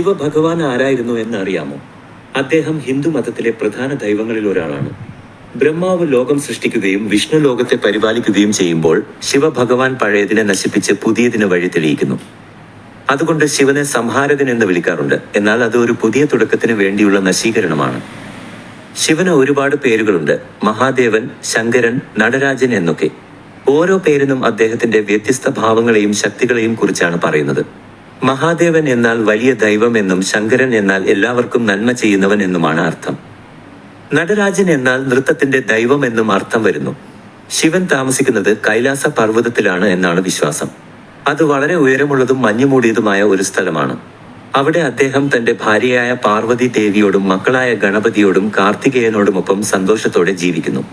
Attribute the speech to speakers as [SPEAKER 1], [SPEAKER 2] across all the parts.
[SPEAKER 1] ശിവഭഗവാൻ ആരായിരുന്നു എന്നറിയാമോ? അദ്ദേഹം ഹിന്ദു മതത്തിലെ പ്രധാന ദൈവങ്ങളിൽ ഒരാളാണ്. ബ്രഹ്മാവ് ലോകം സൃഷ്ടിക്കുകയും വിഷ്ണു ലോകത്തെ പരിപാലിക്കുകയും ചെയ്യുമ്പോൾ ശിവഭഗവാൻ പഴയതിനെ നശിപ്പിച്ച് പുതിയതിനെ വഴി തെളിയിക്കുന്നു. അതുകൊണ്ട് ശിവനെ സംഹാരകൻ എന്ന് വിളിക്കാറുണ്ട്. എന്നാൽ അത് ഒരു പുതിയ തുടക്കത്തിന് വേണ്ടിയുള്ള നശീകരണമാണ്. ശിവന് ഒരുപാട് പേരുകളുണ്ട്. മഹാദേവൻ ശങ്കരൻ നടരാജൻ എന്നൊക്കെ. ഓരോ പേരിനും അദ്ദേഹത്തിന്റെ വ്യത്യസ്ത ഭാവങ്ങളെയും ശക്തികളെയും കുറിച്ചാണ് പറയുന്നത്. മഹാദേവൻ എന്നാൽ വലിയ ദൈവം എന്നും ശങ്കരൻ എന്നാൽ എല്ലാവർക്കും നന്മ ചെയ്യുന്നവൻ എന്നുമാണ് അർത്ഥം. നടരാജൻ എന്നാൽ നൃത്തത്തിന്റെ ദൈവം എന്നും അർത്ഥം വരുന്നു. ശിവൻ താമസിക്കുന്നത് കൈലാസ പർവതത്തിലാണ് എന്നാണ് വിശ്വാസം. അത് വളരെ ഉയരമുള്ളതും മഞ്ഞുമൂടിയതുമായ ഒരു സ്ഥലമാണ്. അവിടെ അദ്ദേഹം തന്റെ ഭാര്യയായ പാർവതി ദേവിയോടും മക്കളായ ഗണപതിയോടും കാർത്തികേയനോടുമൊപ്പം സന്തോഷത്തോടെ ജീവിക്കുന്നു.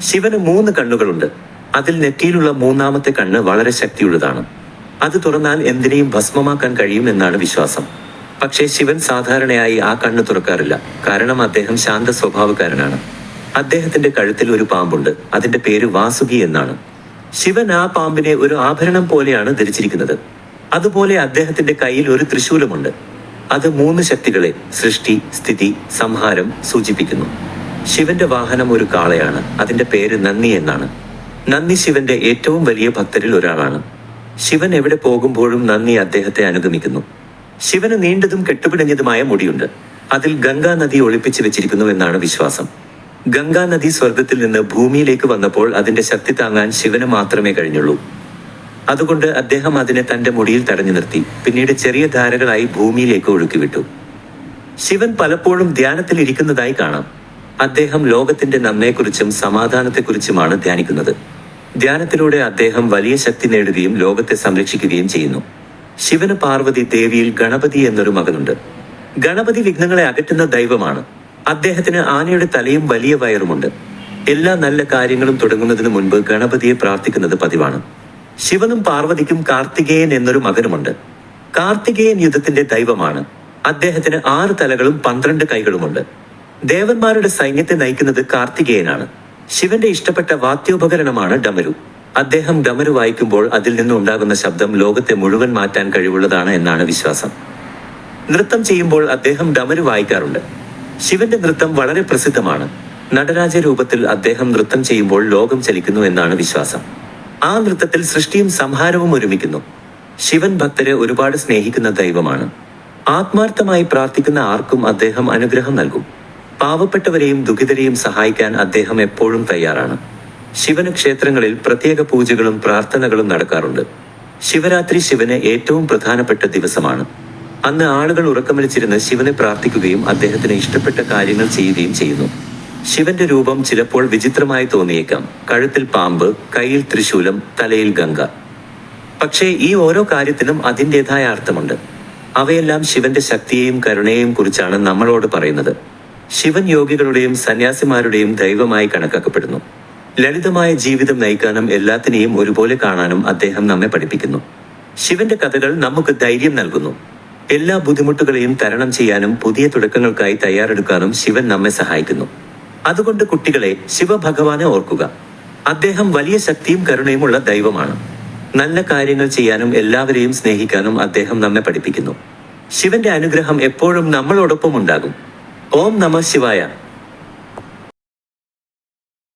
[SPEAKER 1] ശിവന് മൂന്ന് കണ്ണുകളുണ്ട്. അതിൽ നെറ്റിയിലുള്ള മൂന്നാമത്തെ കണ്ണ് വളരെ ശക്തിയുള്ളതാണ്. അത് തുറന്നാൽ എന്തിനേയും ഭസ്മമാക്കാൻ കഴിയും എന്നാണ് വിശ്വാസം. പക്ഷേ ശിവൻ സാധാരണയായി ആ കണ്ണ് തുറക്കാറില്ല. കാരണം അദ്ദേഹം ശാന്ത സ്വഭാവക്കാരനാണ്. അദ്ദേഹത്തിന്റെ കഴുത്തിൽ ഒരു പാമ്പുണ്ട്. അതിന്റെ പേര് വാസുകി എന്നാണ്. ശിവൻ ആ പാമ്പിനെ ഒരു ആഭരണം പോലെയാണ് ധരിച്ചിരിക്കുന്നത്. അതുപോലെ അദ്ദേഹത്തിന്റെ കയ്യിൽ ഒരു തൃശൂലമുണ്ട്. അത് മൂന്ന് ശക്തികളെ സൃഷ്ടി സ്ഥിതി സംഹാരം സൂചിപ്പിക്കുന്നു. ശിവന്റെ വാഹനം ഒരു കാളയാണ്. അതിന്റെ പേര് നന്ദി എന്നാണ്. നന്ദി ശിവന്റെ ഏറ്റവും വലിയ ഭക്തരിൽ ഒരാളാണ്. ശിവൻ എവിടെ പോകുമ്പോഴും നന്ദി അദ്ദേഹത്തെ അനുഗമിക്കുന്നു. ശിവന് നീണ്ടതും കെട്ടുപിടഞ്ഞതുമായ മുടിയുണ്ട്. അതിൽ ഗംഗാ നദി ഒളിപ്പിച്ചു വെച്ചിരിക്കുന്നു എന്നാണ് വിശ്വാസം. ഗംഗാ നദി സ്വർഗത്തിൽ നിന്ന് ഭൂമിയിലേക്ക് വന്നപ്പോൾ അതിന്റെ ശക്തി താങ്ങാൻ ശിവന് മാത്രമേ കഴിഞ്ഞുള്ളൂ. അതുകൊണ്ട് അദ്ദേഹം അതിനെ തന്റെ മുടിയിൽ തടഞ്ഞു നിർത്തി പിന്നീട് ചെറിയ ധാരകളായി ഭൂമിയിലേക്ക് ഒഴുക്കിവിട്ടു. ശിവൻ പലപ്പോഴും ധ്യാനത്തിൽ ഇരിക്കുന്നതായി കാണാം. അദ്ദേഹം ലോകത്തിന്റെ നന്മയെക്കുറിച്ചും സമാധാനത്തെക്കുറിച്ചുമാണ് ധ്യാനിക്കുന്നത്. ധ്യാനത്തിലൂടെ അദ്ദേഹം വലിയ ശക്തി നേടുകയും ലോകത്തെ സംരക്ഷിക്കുകയും ചെയ്യുന്നു. ശിവന് പാർവതി ദേവിയിൽ ഗണപതി എന്നൊരു മകനുണ്ട്. ഗണപതി വിഘ്നങ്ങളെ അകറ്റുന്ന ദൈവമാണ്. അദ്ദേഹത്തിന് ആനയുടെ തലയും വലിയ വയറുമുണ്ട്. എല്ലാ നല്ല കാര്യങ്ങളും തുടങ്ങുന്നതിന് മുൻപ് ഗണപതിയെ പ്രാർത്ഥിക്കുന്നത് പതിവാണ്. ശിവനും പാർവതിക്കും കാർത്തികേയൻ എന്നൊരു മകനുമുണ്ട്. കാർത്തികേയൻ യുദ്ധത്തിന്റെ ദൈവമാണ്. അദ്ദേഹത്തിന് ആറ് തലകളും പന്ത്രണ്ട് കൈകളുമുണ്ട്. ദേവന്മാരുടെ സൈന്യത്തെ നയിക്കുന്നത് കാർത്തികേയനാണ്. ശിവന്റെ ഇഷ്ടപ്പെട്ട വാദ്യോപകരണമാണ് ഡമരു. അദ്ദേഹം ഡമരു വായിക്കുമ്പോൾ അതിൽ നിന്നുണ്ടാകുന്ന ശബ്ദം ലോകത്തെ മുഴുവൻ മാറ്റാൻ കഴിവുള്ളതാണ് എന്നാണ് വിശ്വാസം. നൃത്തം ചെയ്യുമ്പോൾ അദ്ദേഹം ഡമരു വായിക്കാറുണ്ട്. ശിവന്റെ നൃത്തം വളരെ പ്രസിദ്ധമാണ്. നടരാജ രൂപത്തിൽ അദ്ദേഹം നൃത്തം ചെയ്യുമ്പോൾ ലോകം ചലിക്കുന്നു എന്നാണ് വിശ്വാസം. ആ നൃത്തത്തിൽ സൃഷ്ടിയും സംഹാരവും ഒരുമിക്കുന്നു. ശിവൻ ഭക്തരെ ഒരുപാട് സ്നേഹിക്കുന്ന ദൈവമാണ്. ആത്മാർത്ഥമായി പ്രാർത്ഥിക്കുന്ന ആർക്കും അദ്ദേഹം അനുഗ്രഹം നൽകും. പാവപ്പെട്ടവരെയും ദുഃഖിതരെയും സഹായിക്കാൻ അദ്ദേഹം എപ്പോഴും തയ്യാറാണ്. ശിവന് ക്ഷേത്രങ്ങളിൽ പ്രത്യേക പൂജകളും പ്രാർത്ഥനകളും നടക്കാറുണ്ട്. ശിവരാത്രി ശിവന് ഏറ്റവും പ്രധാനപ്പെട്ട ദിവസമാണ്. അന്ന് ആളുകൾ ഉറക്കമലിച്ചിരുന്ന് ശിവനെ പ്രാർത്ഥിക്കുകയും അദ്ദേഹത്തിന് ഇഷ്ടപ്പെട്ട കാര്യങ്ങൾ ചെയ്യുകയും ചെയ്യുന്നു. ശിവന്റെ രൂപം ചിലപ്പോൾ വിചിത്രമായി തോന്നിയേക്കാം. കഴുത്തിൽ പാമ്പ് കയ്യിൽ തൃശൂലം തലയിൽ ഗംഗ. പക്ഷേ ഈ ഓരോ കാര്യത്തിനും അതിന്റെതായ അർത്ഥമുണ്ട്. അവയെല്ലാം ശിവന്റെ ശക്തിയെയും കരുണയെയും കുറിച്ചാണ് നമ്മളോട് പറയുന്നത്. ശിവൻ യോഗികളുടെയും സന്യാസിമാരുടെയും ദൈവമായി കണക്കാക്കപ്പെടുന്നു. ലളിതമായ ജീവിതം നയിക്കാനും എല്ലാത്തിനെയും ഒരുപോലെ കാണാനും അദ്ദേഹം നമ്മെ പഠിപ്പിക്കുന്നു. ശിവന്റെ കഥകൾ നമുക്ക് ധൈര്യം നൽകുന്നു. എല്ലാ ബുദ്ധിമുട്ടുകളെയും തരണം ചെയ്യാനും പുതിയ തുടക്കങ്ങൾക്കായി തയ്യാറെടുക്കാനും ശിവൻ നമ്മെ സഹായിക്കുന്നു. അതുകൊണ്ട് കുട്ടികളെ ശിവഭഗവാനെ ഓർക്കുക. അദ്ദേഹം വലിയ ശക്തിയും കരുണയുമുള്ള ദൈവമാണ്. നല്ല കാര്യങ്ങൾ ചെയ്യാനും എല്ലാവരെയും സ്നേഹിക്കാനും അദ്ദേഹം നമ്മെ പഠിപ്പിക്കുന്നു. ശിവന്റെ അനുഗ്രഹം എപ്പോഴും നമ്മളോടൊപ്പം ഉണ്ടാകും. ఓం నమ శివాయ